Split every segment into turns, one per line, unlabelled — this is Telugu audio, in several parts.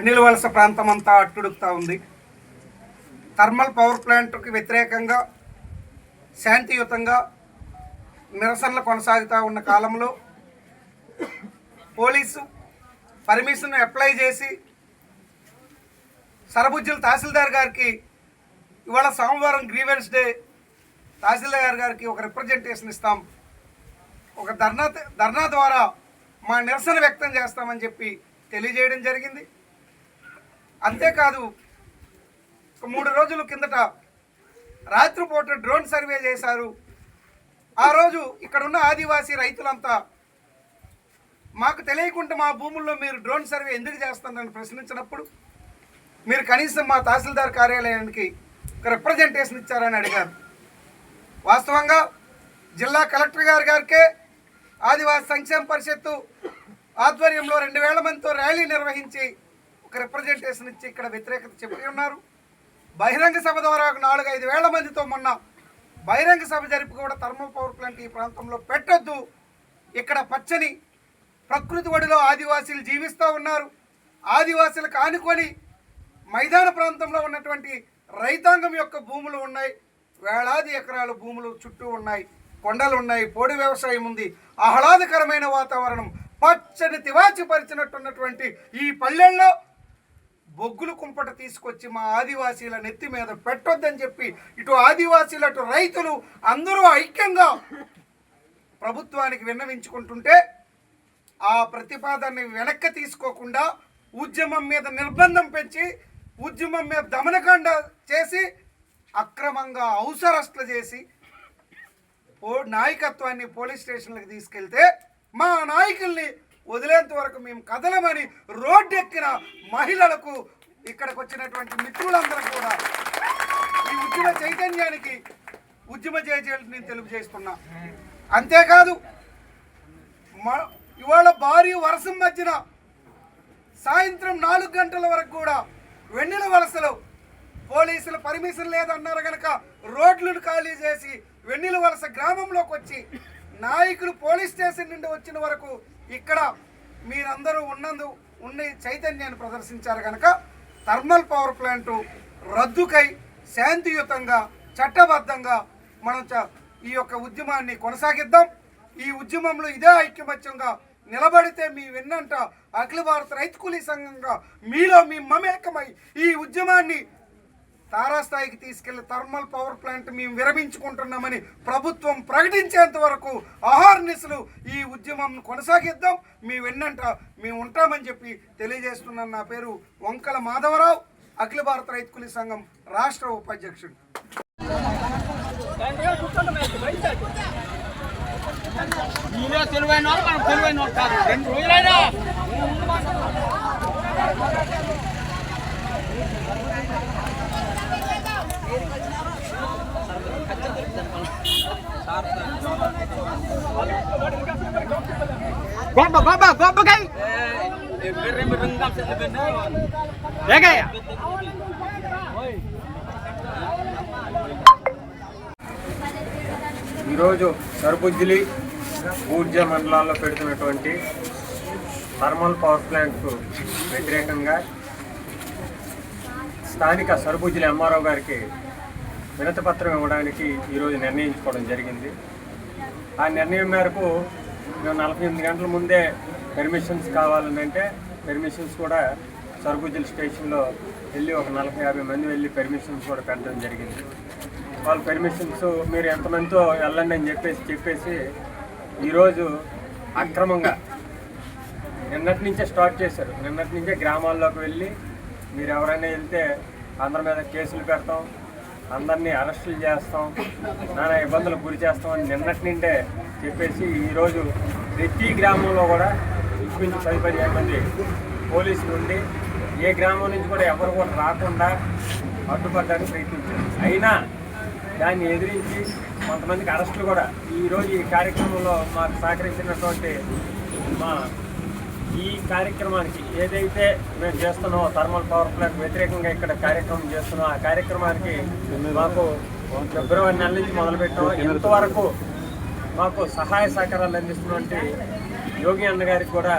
వెన్నెల వలస ప్రాంతం అంతా అట్టుడుకుతా ఉంది. థర్మల్ పవర్ ప్లాంట్కి వ్యతిరేకంగా శాంతియుతంగా నిరసనలు కొనసాగుతూ ఉన్న కాలంలో పోలీసు పర్మిషన్ అప్లై చేసి సరబుజ్జుల తహసీల్దార్ గారికి ఇవాళ సోమవారం గ్రీవెన్స్ డే తహసీల్దార్ గారికి ఒక రిప్రజెంటేషన్ ఇస్తాం. ఒక ధర్నా ధర్నా ద్వారా మా నిరసన వ్యక్తం చేస్తామని చెప్పి తెలియజేయడం జరిగింది. అంతేకాదు ఒక మూడు రోజుల కిందట రాత్రిపూట డ్రోన్ సర్వే చేశారు. ఆ రోజు ఇక్కడ ఉన్న ఆదివాసీ రైతులంతా మాకు తెలియకుండా మా భూముల్లో మీరు డ్రోన్ సర్వే ఎందుకు చేస్తున్నారని ప్రశ్నించినప్పుడు మీరు కనీసం మా తహసీల్దార్ కార్యాలయానికి ఒక రిప్రజెంటేషన్ ఇచ్చారని అడిగారు. వాస్తవంగా జిల్లా కలెక్టర్ గారి గారికే ఆదివాసీ సంక్షేమ పరిషత్తు ఆధ్వర్యంలో రెండు వేల మందితో ర్యాలీ నిర్వహించి ఒక రిప్రజెంటేషన్ ఇచ్చి ఇక్కడ వ్యతిరేకత చెప్పి ఉన్నారు. బహిరంగ సభ ద్వారా ఒక నాలుగు ఐదు వేల మందితో మొన్న బహిరంగ సభ జరిపి కూడా థర్మల్ పవర్ ప్లాంట్ ఈ ప్రాంతంలో పెట్టొద్దు. ఇక్కడ పచ్చని ప్రకృతి ఒడిలో ఆదివాసీలు జీవిస్తూ ఉన్నారు. ఆదివాసీలకు ఆనుకొని మైదాన ప్రాంతంలో ఉన్నటువంటి రైతాంగం యొక్క భూములు ఉన్నాయి. వేలాది ఎకరాల భూములు చుట్టూ ఉన్నాయి. కొండలు ఉన్నాయి. పొడి వ్యవసాయం ఉంది. ఆహ్లాదకరమైన వాతావరణం పచ్చని తివాచి పరిచినట్టున్నటువంటి ఈ పల్లెల్లో బొగ్గులు కుంపట తీసుకొచ్చి మా ఆదివాసీల నెత్తి మీద పెట్టొద్దని చెప్పి ఇటు ఆదివాసీలు అటు రైతులు అందరూ ఐక్యంగా ప్రభుత్వానికి విన్నవించుకుంటుంటే ఆ ప్రతిపాదనని వెనక్కి తీసుకోకుండా ఉద్యమం మీద నిర్బంధం పెంచి ఉద్యమం మీద దమనకాండ చేసి అక్రమంగా అవసరస్తులు చేసి ఓ నాయకత్వాన్ని పోలీస్ స్టేషన్లకు తీసుకెళ్తే మా నాయకుల్ని వదిలేంత వరకు మేము కదలమని రోడ్డెక్కిన మహిళలకు ఇక్కడికి వచ్చినటువంటి మిత్రులందరూ కూడా ఈ ఉద్యమ చైతన్యానికి ఉద్యమ జయజయలు నేను తెలియజేస్తున్నా అంతేకాదు ఇవాళ భారీ వర్షం మధ్యన సాయంత్రం నాలుగు గంటల వరకు కూడా వెన్నెల వలసలో పోలీసులు పర్మిషన్ లేదన్నారు కనుక రోడ్లను ఖాళీ చేసి వెన్నెల వలస గ్రామంలోకి వచ్చి నాయకులు పోలీస్ స్టేషన్ నుండి వచ్చిన వరకు ఇక్కడ మీరందరూ ఉన్నందు ఉన్న చైతన్యాన్ని ప్రదర్శించారు కనుక థర్మల్ పవర్ ప్లాంటు రద్దుకై శాంతియుతంగా చట్టబద్ధంగా మనం ఈ యొక్క ఉద్యమాన్ని కొనసాగిద్దాం. ఈ ఉద్యమంలో ఇదే ఐక్యమత్యంగా నిలబడితే మీ వెన్నంట అఖిల భారత రైతు కూలీ సంఘంగా మీలో మీ మమేకమై ఈ ఉద్యమాన్ని తారాస్థాయికి తీసుకెళ్ళి థర్మల్ పవర్ ప్లాంట్ మేము విరమించుకుంటున్నామని ప్రభుత్వం ప్రకటించేంత వరకు అహార్నిస్లు ఈ ఉద్యమం కొనసాగిద్దాం. మీ వెన్నంట మేము ఉంటామని చెప్పి తెలియజేస్తున్నాను. నా పేరు వంకల మాధవరావు. అఖిల భారత రైతు కూలీ సంఘం రాష్ట్ర ఉపాధ్యక్షుడు.
తెలివైన మనం తెలివైన కాదు. రెండు రోజులైనా. గొప్ప గొప్ప
ఈరోజు సరుబుజ్జిలి ఊర్జా మండలాల్లో పెడుతున్నటువంటి థర్మల్ పవర్ ప్లాంట్కు వ్యతిరేకంగా స్థానిక సరుబుజ్జిలి ఎంఆర్ఓ గారికి వినతిపత్రం ఇవ్వడానికి ఈరోజు నిర్ణయించుకోవడం జరిగింది. ఆ నిర్ణయం మేరకు మేము నలభై ఎనిమిది గంటల ముందే పెర్మిషన్స్ కావాలనంటే పెర్మిషన్స్ కూడా సరుబుజ్జిలి స్టేషన్లో వెళ్ళి ఒక నలభై యాభై మంది వెళ్ళి పెర్మిషన్స్ కూడా పెట్టడం జరిగింది. వాళ్ళ పెర్మిషన్స్ మీరు ఎంతమందితో వెళ్ళండి అని చెప్పేసి చెప్పేసి ఈరోజు అక్రమంగా నిన్నటి నుంచే స్టార్ట్ చేశారు. నిన్నటి నుంచే గ్రామాల్లోకి వెళ్ళి మీరు ఎవరైనా వెళ్తే అందరి మీద కేసులు పెడతాం అందరినీ అరెస్టులు చేస్తాం నానా ఇబ్బందులకు గురి చేస్తామని నిన్నటి నుండే చెప్పేసి ఈరోజు ప్రతి గ్రామంలో కూడా ఇంచుమించు పది పదిహేను మంది పోలీసులు ఉండి ఏ గ్రామం నుంచి కూడా ఎవరు కూడా రాకుండా అడ్డుపడడానికి ప్రయత్నించారు. అయినా దాన్ని ఎదిరించి కొంతమందికి అరెస్టులు కూడా ఈరోజు ఈ కార్యక్రమంలో మాకు సహకరించినటువంటి మా ఈ కార్యక్రమానికి ఏదైతే మేము చేస్తున్నామో థర్మల్ పవర్ ప్లాంట్ వ్యతిరేకంగా ఇక్కడ కార్యక్రమం చేస్తున్నాం ఆ కార్యక్రమానికి మాకు ఫిబ్రవరి నెల నుంచి మొదలుపెట్టాం. ఇంతవరకు మాకు సహాయ సహకారాలు అందిస్తున్నటువంటి యోగి అన్న గారికి కూడా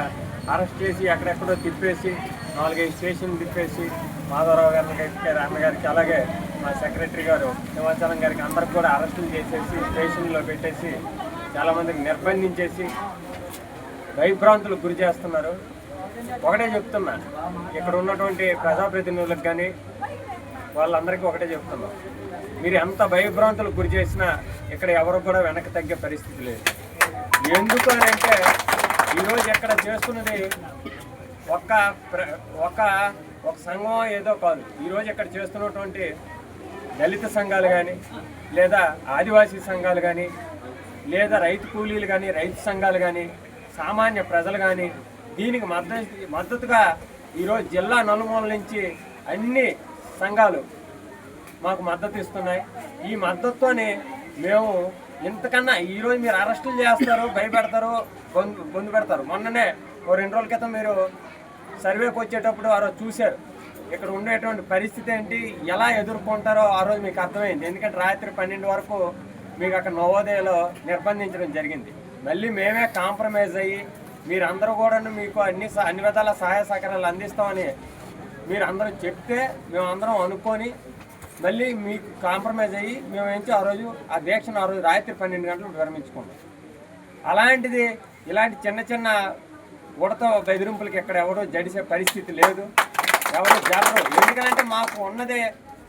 అరెస్ట్ చేసి ఎక్కడెక్కడో తిప్పేసి నాలుగైదు స్టేషన్లు తిప్పేసి మాధవరావు గారికి అన్నగారికి అలాగే మా సెక్రటరీ గారు హిమాచలం గారికి అందరికి కూడా అరెస్టులు చేసేసి స్టేషన్లో పెట్టేసి చాలామందికి నిర్బంధించేసి భయభ్రాంతులకు గురి చేస్తున్నారు. ఒకటే చెప్తున్నా ఇక్కడ ఉన్నటువంటి ప్రజాప్రతినిధులకు కానీ వాళ్ళందరికీ ఒకటే చెప్తున్నాం. మీరు ఎంత భయభ్రాంతులకు గురి చేసినా ఇక్కడ ఎవరు కూడా వెనక్కి తగ్గే పరిస్థితి లేదు. ఎందుకు అని అంటే ఈరోజు ఇక్కడ చేస్తున్నది ఒక్క ప్ర- ఒక ఒక సంఘం ఏదో కాదు. ఈరోజు ఇక్కడ చేస్తున్నటువంటి దళిత సంఘాలు కానీ లేదా ఆదివాసీ సంఘాలు కానీ లేదా రైతు కూలీలు కానీ రైతు సంఘాలు కానీ సామాన్య ప్రజలు కానీ దీనికి మద్దతు మద్దతుగా ఈరోజు జిల్లా నలుమూల నుంచి అన్ని సంఘాలు మాకు మద్దతు ఇస్తున్నాయి. ఈ మద్దతుతోనే మేము ఇంతకన్నా ఈరోజు మీరు అరెస్టులు చేస్తారు భయపెడతారు బొందు బొందు పెడతారు. మొన్ననే ఓ రెండు రోజుల క్రితం మీరు సర్వేకి వచ్చేటప్పుడు ఆ రోజు చూశారు. ఇక్కడ ఉండేటువంటి పరిస్థితి ఏంటి? ఎలా ఎదుర్కొంటారో ఆ రోజు మీకు అర్థమైంది. ఎందుకంటే రాత్రి పన్నెండు వరకు మీకు అక్కడ నవోదయలో నిర్బంధించడం జరిగింది. మళ్ళీ మేమే కాంప్రమైజ్ అయ్యి మీరందరూ కూడా మీకు అన్ని అన్ని విధాల సహాయ సహకారాలు అందిస్తామని మీరు అందరూ చెప్తే మేము అందరం అనుకొని మళ్ళీ మీకు కాంప్రమైజ్ అయ్యి మేము ఆ రోజు ఆ దీక్షను ఆ రోజు రాత్రి పన్నెండు గంటలకు విరమించుకున్నాం అలాంటిది ఇలాంటి చిన్న చిన్న ఉడత బెదిరింపులకి ఇక్కడ ఎవరో జడిసే పరిస్థితి లేదు. ఎవరు జరగరు. ఎందుకంటే మాకు ఉన్నదే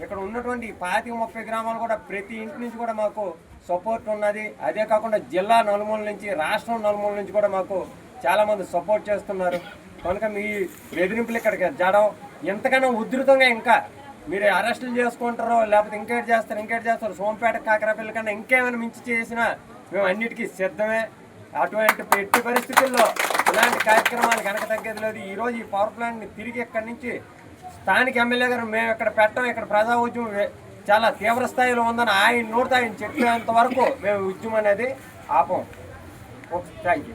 ఇక్కడ ఉన్నటువంటి పాతిక ముప్పై గ్రామాలు కూడా ప్రతి ఇంటి నుంచి కూడా మాకు సపోర్ట్ ఉన్నది. అదే కాకుండా జిల్లా నలుమూల నుంచి రాష్ట్రం నలుమూల నుంచి కూడా మాకు చాలామంది సపోర్ట్ చేస్తున్నారు. కనుక మీ బెదిరింపులు ఇక్కడికి జడం ఎంతకన్నా ఉధృతంగా ఇంకా మీరు అరెస్టులు చేసుకుంటారో లేకపోతే ఇంకేటి చేస్తారు ఇంకేటి చేస్తారు సోంపేట కాకరపల్లి కన్నా ఇంకేమైనా మించి చేసినా మేము అన్నిటికీ సిద్ధమే. అటువంటి పెట్టి పరిస్థితుల్లో ఇలాంటి కార్యక్రమాలు కనుక తగ్గేది లేదు. ఈరోజు ఈ పవర్ ప్లాంట్ని తిరిగి ఇక్కడి నుంచి స్థానిక ఎమ్మెల్యే గారు మేము ఇక్కడ పెట్టాం ఇక్కడ ప్రజా ఉద్యమం చాలా తీవ్ర స్థాయిలో ఉందని ఆయన నోటితో ఆయన చెప్పేంత వరకు మేము ఉద్యమం అనేది ఆపం. Thank you